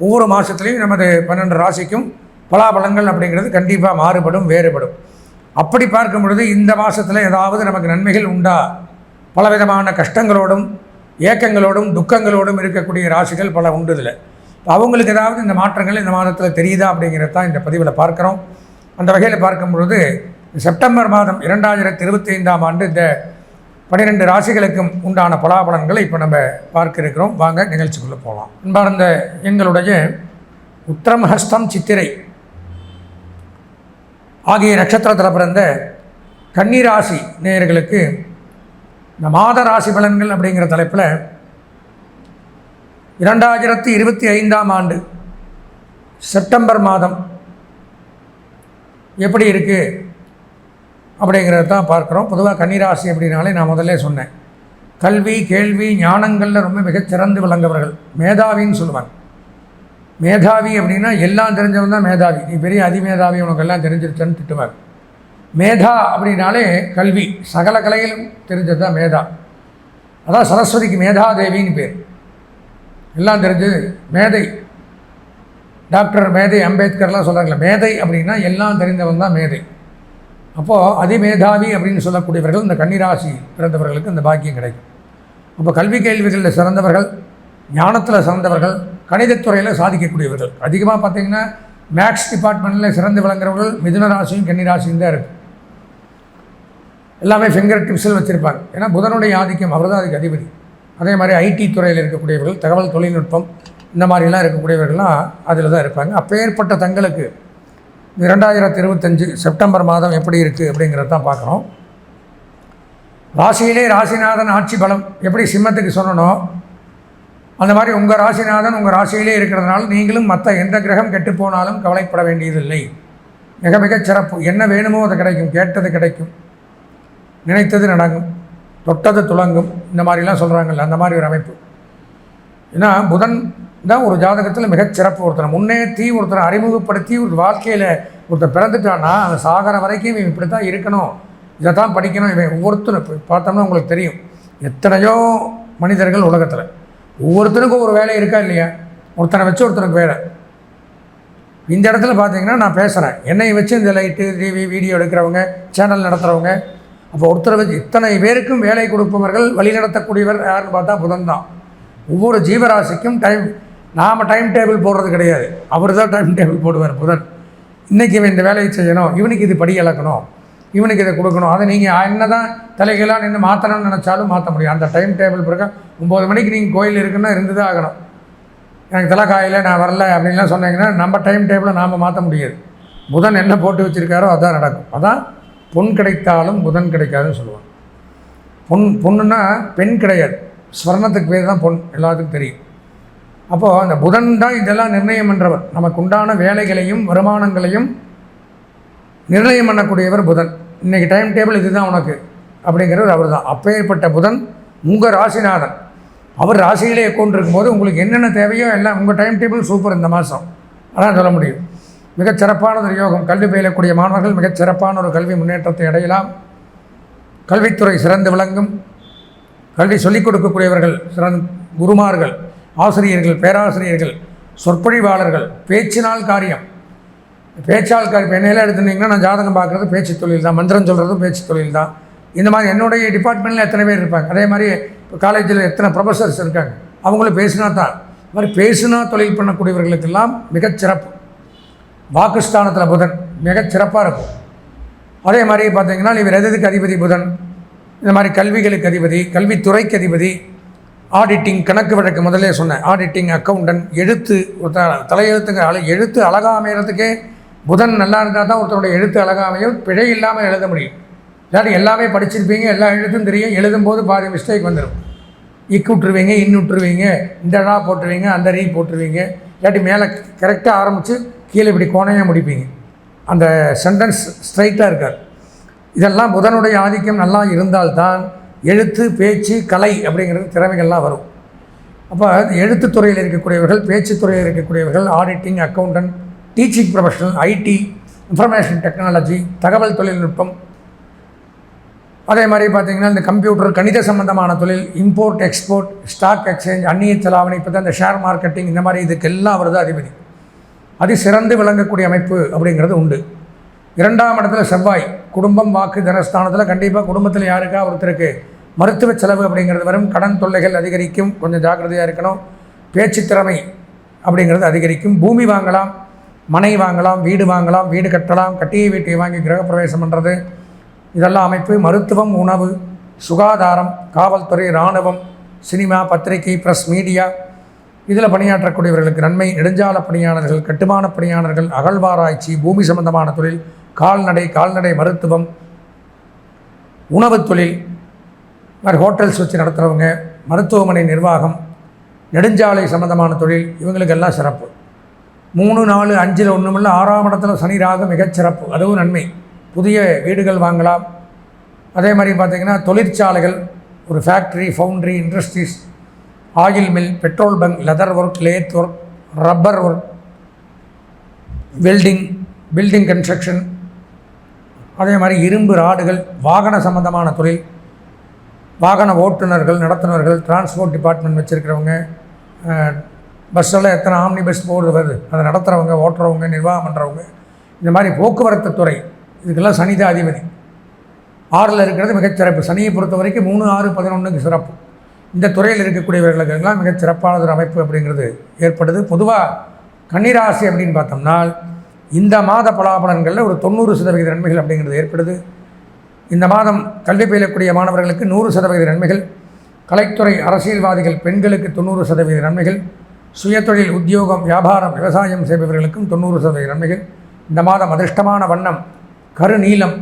ஒவ்வொரு மாதத்துலேயும் நமது பன்னெண்டு ராசிக்கும் பலாபலங்கள் அப்படிங்கிறது கண்டிப்பாக மாறுபடும் வேறுபடும். அப்படி பார்க்கும் பொழுது இந்த மாதத்தில் ஏதாவது நமக்கு நன்மைகள் உண்டா? பலவிதமான கஷ்டங்களோடும் ஏக்கங்களோடும் துக்கங்களோடும் இருக்கக்கூடிய ராசிகள் பல உண்டு இதில் அவங்களுக்கு ஏதாவது இந்த மாற்றங்கள் இந்த மாதத்தில் தெரியுதா அப்படிங்கிறது தான் இந்த பதிவில் பார்க்குறோம். அந்த வகையில் பார்க்கும் பொழுது செப்டம்பர் மாதம் இரண்டாயிரத்தி இருபத்தி ஐந்தாம் ஆண்டு இந்த பன்னிரெண்டு ராசிகளுக்கும் உண்டான பலாபலன்களை இப்போ நம்ம பார்க்க இருக்கிறோம் வாங்க நிகழ்ச்சிக்குள்ளே போகலாம் அன்பார்ந்த எங்களுடைய உத்திரம் ஹஸ்தம் சித்திரை ஆகிய நட்சத்திரத்தில் பிறந்த கன்னிராசி நேயர்களுக்கு இந்த மாத ராசி பலன்கள் அப்படிங்கிற தலைப்பில் இரண்டாயிரத்தி இருபத்தி ஐந்தாம் ஆண்டு செப்டம்பர் மாதம் எப்படி இருக்குது அப்படிங்கிறத தான் பார்க்குறோம். பொதுவாக கன்னிராசி அப்படின்னாலே நான் முதல்ல சொன்னேன். கல்வி கேள்வி ஞானங்களில் ரொம்ப மிகச்சிறந்து விளங்கவர்கள். மேதாவின்னு சொல்லுவாங்க. மேதாவி அப்படின்னா எல்லாம் தெரிஞ்சவன் தான் மேதாவி. நீ பெரிய அதிமேதாவி உனக்கு எல்லாம் தெரிஞ்சிருச்சேன்னு திட்டுவார் மேதா அப்படின்னாலே கல்வி. சகல கலையிலும் தெரிஞ்சது தான் மேதா. அதான் சரஸ்வதிக்கு மேதாதேவின்னு பேர். எல்லாம் தெரிஞ்சது. மேதை. டாக்டர் மேதை அம்பேத்கர்லாம் சொல்கிறாங்களே மேதை அப்படின்னா எல்லாம் தெரிந்தவன் தான் மேதை. அப்போது அதிமேதாவி அப்படின்னு சொல்லக்கூடியவர்கள் இந்த கன்னிராசி பிறந்தவர்களுக்கு இந்த பாக்கியம் கிடைக்கும். அப்போ கல்வி கேள்விகளில் சிறந்தவர்கள் ஞானத்தில் சிறந்தவர்கள் கணிதத்துறையில் சாதிக்கக்கூடியவர்கள். அதிகமாக பார்த்தீங்கன்னா மேக்ஸ் டிபார்ட்மெண்ட்டில் சிறந்து விளங்குறவர்கள் மிதுன ராசியும் கன்னிராசியும் தான் இருக்குது எல்லாமே ஃபிங்கர் டிப்ஸில் வச்சுருப்பாங்க. ஏன்னா புதனுடைய ஆதிக்கம் அவர் தான் அதுக்கு அதிபதி. அதே மாதிரி ஐடி துறையில் இருக்கக்கூடியவர்கள் தகவல் தொழில்நுட்பம் இந்த மாதிரிலாம் இருக்கக்கூடியவர்கள்லாம் அதில் தான் இருப்பாங்க. அப்பேற்பட்ட தங்களுக்கு இரண்டாயிரத்தி இருபத்தஞ்சு செப்டம்பர் மாதம் எப்படி இருக்குது அப்படிங்கிறத தான் பார்க்குறோம். ராசியிலே ராசிநாதன் ஆட்சி பலம். எப்படி சிம்மத்துக்கு சொல்லணும் அந்த மாதிரி உங்கள் ராசிநாதன் உங்கள் ராசியிலே இருக்கிறதுனால நீங்களும் மற்ற எந்த கிரகம் கெட்டு போனாலும் கவலைப்பட வேண்டியதில்லை. மிக மிகச் சிறப்பு. என்ன வேணுமோ அது கிடைக்கும். கேட்டது கிடைக்கும். நினைத்தது நடக்கும். தொட்டது துளங்கும். இந்த மாதிரிலாம் சொல்கிறாங்கல்ல அந்த மாதிரி ஒரு அமைப்பு. ஏன்னா புதன் தான் ஒரு ஜாதகத்தில் மிகச்சிறப்பு சிறப்பு. ஒருத்தரை முன்னேற்றி ஒருத்தனை அறிமுகப்படுத்தி ஒரு வாழ்க்கையில் ஒருத்தர் பிறந்துட்டான்னா அந்த சாகர வரைக்கும் இவன் இப்படி தான் இருக்கணும். இதை தான் படிக்கணும். இவன் ஒவ்வொருத்தரும் பார்த்தோம்னா உங்களுக்கு தெரியும். எத்தனையோ மனிதர்கள் உலகத்தில். ஒவ்வொருத்தருக்கும் ஒரு வேலை இருக்கா இல்லையா? ஒருத்தனை வச்சு ஒருத்தனுக்கு வேலை. இந்த இடத்துல பார்த்தீங்கன்னா நான் பேசுகிறேன் என்னை வச்சு இந்த லைட்டு டிவி வீடியோ எடுக்கிறவங்க சேனல் நடத்துகிறவங்க அப்போ ஒருத்தரை வச்சு இத்தனை பேருக்கும் வேலை கொடுப்பவர்கள் வழிநடத்தக்கூடியவர் யாருன்னு பார்த்தா புதன் தான். ஒவ்வொரு ஜீவராசிக்கும் டைம் நாம் டைம் டேபிள் போடுறது கிடையாது. அவர் தான் டைம் டேபிள் போடுவார் புதன். இன்றைக்கி இவன் இந்த வேலையை செய்யணும் இவனுக்கு இது படி இழக்கணும் இவனுக்கு இதை கொடுக்கணும். அதை நீங்கள் என்ன தான் தலைகளாக நின்று மாற்றணும்னு நினச்சாலும் மாற்ற முடியும். அந்த டைம் டேபிள் பிறகு ஒம்பது மணிக்கு நீங்கள் கோயில் இருக்குன்னா இருந்து தான் ஆகணும். எனக்கு தலை காயில் நான் வரல அப்படின்லாம் சொன்னீங்கன்னா நம்ம டைம் டேபிளை நாம் மாற்ற முடியாது. புதன் என்ன போட்டு வச்சுருக்காரோ அதான் நடக்கும். அதான் பொன் கிடைத்தாலும் புதன் கிடைக்காதுன்னு சொல்லுவாங்க. பொன் பொண்ணுன்னா பெண் கிடையாது. ஸ்வர்ணத்துக்கு பேர் தான் பொன். எல்லாத்துக்கும் தெரியும். அப்போது அந்த புதன் தான் இதெல்லாம் நிர்ணயம் பண்ணுறவர் நமக்கு உண்டான வேலைகளையும் வருமானங்களையும் நிர்ணயம் பண்ணக்கூடியவர் புதன். இன்றைக்கி டைம் டேபிள் இதுதான் உனக்கு. அப்படிங்கிறவர் அவர் தான் அப்பேற்பட்ட புதன் உங்கள் ராசிநாதன். அவர் ராசியிலே கொண்டிருக்கும்போது உங்களுக்கு என்னென்ன தேவையோ எல்லாம் உங்கள் டைம் டேபிள் சூப்பர் இந்த மாதம் அதான் சொல்ல முடியும். மிகச்சிறப்பான ஒரு யோகம். கல்வி பயிலக்கூடிய மாணவர்கள் மிகச் சிறப்பான ஒரு கல்வி முன்னேற்றத்தை அடையலாம். கல்வித்துறை சிறந்து விளங்கும். கல்வி சொல்லிக் கொடுக்கக்கூடியவர்கள் சிறந்த குருமார்கள். ஆசிரியர்கள் பேராசிரியர்கள் சொற்பொழிவாளர்கள் பேச்சினால் காரியம். பேச்சால் காரியம் இப்போ என்னையெல்லாம் எடுத்துட்டிங்கன்னா நான் ஜாதகம் பார்க்குறது பேச்சு தொழில் தான் மந்திரம் சொல்கிறதும் பேச்சு தொழில் தான். இந்த மாதிரி என்னுடைய டிபார்ட்மெண்ட்டில் எத்தனை பேர் இருப்பாங்க? அதே மாதிரி இப்போ காலேஜில் எத்தனை ப்ரொஃபஸர்ஸ் இருக்காங்க? அவங்களும் பேசினா தான். இது மாதிரி பேசினா தொழில் பண்ணக்கூடியவர்களுக்கெல்லாம் மிகச்சிறப்பு வாக்குஸ்தானத்தில் புதன் மிகச்சிறப்பாக இருக்கும். அதே மாதிரி பார்த்தீங்கன்னா இவர் எதுக்கு அதிபதி புதன்? இந்த மாதிரி கல்விகளுக்கு அதிபதி கல்வித்துறைக்கு அதிபதி ஆடிட்டிங் கணக்கு வழக்கு முதலே சொன்னேன். ஆடிட்டிங் அக்கௌண்டன்ட் எழுத்து ஒருத்தர் தலையெழுத்துங்கிற அழ எழுத்து அழகாக அமைகிறதுக்கே புதன் நல்லா இருந்தால் தான் ஒருத்தருடைய எழுத்து அழகாக அமையும் பிழை இல்லாமல் எழுத முடியும். இல்லாட்டி எல்லாமே படிச்சிருப்பீங்க எல்லா எழுத்தும் தெரியும் எழுதும்போது பாதி மிஸ்டேக் வந்துடும் இக்கு விட்டுருவீங்க இன்னு விட்டுருவீங்க இந்த டா போட்டுருவீங்க அந்த ரீ போட்டுருவீங்க. இல்லாட்டி மேலே கரெக்டாக ஆரம்பித்து கீழே இப்படி கோணையாக முடிப்பீங்க. அந்த சென்டென்ஸ் ஸ்ட்ரைட்டாக இருக்கார் இதெல்லாம் புதனுடைய ஆதிக்கம் நல்லா இருந்தால்தான் எழுத்து பேச்சு கலை அப்படிங்கிறது திறமைகள்லாம் வரும். அப்போ எழுத்து துறையில் இருக்கக்கூடியவர்கள் பேச்சுத்துறையில் இருக்கக்கூடியவர்கள் auditing accountant teaching professional IT information technology தகவல் தொழில்நுட்பம். அதே மாதிரி பார்த்திங்கன்னா இந்த கம்ப்யூட்டர் கணித சம்பந்தமான தொழில் இம்போர்ட் எக்ஸ்போர்ட் ஸ்டாக் எக்ஸ்சேஞ்ச் அந்நிய செலாவணி இப்போ தான் இந்த ஷேர் மார்க்கெட்டிங் இந்த மாதிரி இதுக்கெல்லாம் வருது அதிபதி. அது சிறந்து விளங்கக்கூடிய அமைப்பு அப்படிங்கிறது உண்டு. இரண்டாம் இடத்துல செவ்வாய் குடும்பம் வாக்கு தனஸ்தானத்தில் கண்டிப்பாக குடும்பத்தில் யாருக்கா ஒருத்தருக்கு மருத்துவ செலவு அப்படிங்கிறது வரும். கடன் தொல்லைகள் அதிகரிக்கும். கொஞ்சம் ஜாக்கிரதையாக இருக்கணும். பேச்சு திறமை அப்படிங்கிறது அதிகரிக்கும். பூமி வாங்கலாம் மனை வாங்கலாம் வீடு வாங்கலாம் வீடு கட்டலாம் கட்டிய வீட்டை வாங்கி கிரகப்பிரவேசம் பண்ணுறது இதெல்லாம் அமைப்பு. மருத்துவம் உணவு சுகாதாரம் காவல்துறை இராணுவம் சினிமா பத்திரிகை ப்ரெஸ் மீடியா இதில் பணியாற்றக்கூடியவர்களுக்கு நன்மை. நெடுஞ்சால பணியாளர்கள் கட்டுமான பணியாளர்கள் அகழ்வாராய்ச்சி பூமி சம்பந்தமான தொழில் கால்நடை கால்நடை மருத்துவம் உணவுத் தொழில் மாதிரி ஹோட்டல்ஸ் வச்சு நடத்துகிறவங்க மருத்துவமனை நிர்வாகம் நெடுஞ்சாலை சம்பந்தமான தொழில் இவங்களுக்கெல்லாம் சிறப்பு. மூணு நாலு அஞ்சில் ஒன்றுமில்ல ஆறாம் இடத்துல சனி ராகு மிகச்சிறப்பு அதுவும் நன்மை. புதிய வீடுகள் வாங்கலாம். அதே மாதிரி பார்த்திங்கன்னா தொழிற்சாலைகள் ஒரு factory foundry industries oil mill petrol bunk leather work lathe work rubber work welding building construction அதே மாதிரி இரும்பு ராடுகள் வாகன சம்பந்தமான தொழில் வாகன ஓட்டுநர்கள் நடத்துனர்கள் டிரான்ஸ்போர்ட் டிபார்ட்மெண்ட் வச்சுருக்கிறவங்க பஸ்ஸெல்லாம் எத்தனை ஆம்னி பஸ் போடுறது வருது. அதை நடத்துகிறவங்க ஓட்டுறவங்க நிர்வாகம் பண்ணுறவங்க இந்த மாதிரி போக்குவரத்து துறை இதுக்கெல்லாம் சனிதா அதிபதி. ஆறில் இருக்கிறது மிகச்சிறப்பு சனியை பொறுத்த வரைக்கும் மூணு ஆறு பதினொன்றுக்கு சிறப்பு. இந்த துறையில் இருக்கக்கூடியவர்களுக்கெல்லாம் மிகச் சிறப்பானது ஒரு அமைப்பு அப்படிங்கிறது ஏற்படுது. பொதுவாக கன்னிராசி அப்படின்னு பார்த்தோம்னா இந்த மாத பலாபலன்களில் ஒரு தொண்ணூறு சதவிகித நன்மைகள் அப்படிங்கிறது ஏற்படுது. இந்த மாதம் கல்வி பயிலக்கூடிய மாணவர்களுக்கு நூறு சதவீத நன்மைகள் கலைத்துறை அரசியல்வாதிகள் பெண்களுக்கு தொண்ணூறு சதவீத நன்மைகள் சுயதொழில் உத்தியோகம் வியாபாரம் விவசாயம் செய்பவர்களுக்கும் தொண்ணூறு சதவீத நன்மைகள். இந்த மாதம் அதிர்ஷ்டமான வண்ணம் கருநீலம்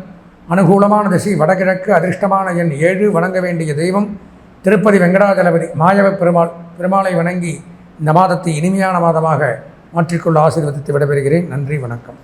அனுகூலமான திசை வடகிழக்கு அதிர்ஷ்டமான எண் ஏழு வணங்க வேண்டிய தெய்வம் திருப்பதி வெங்கடாஜலபதி மாயவ பெருமாள் பெருமாளை வணங்கி இந்த மாதத்தை இனிமையான மாதமாக மாற்றிக்கொள்ள ஆசீர்வதித்து விடைபெறுகிறேன். நன்றி வணக்கம்.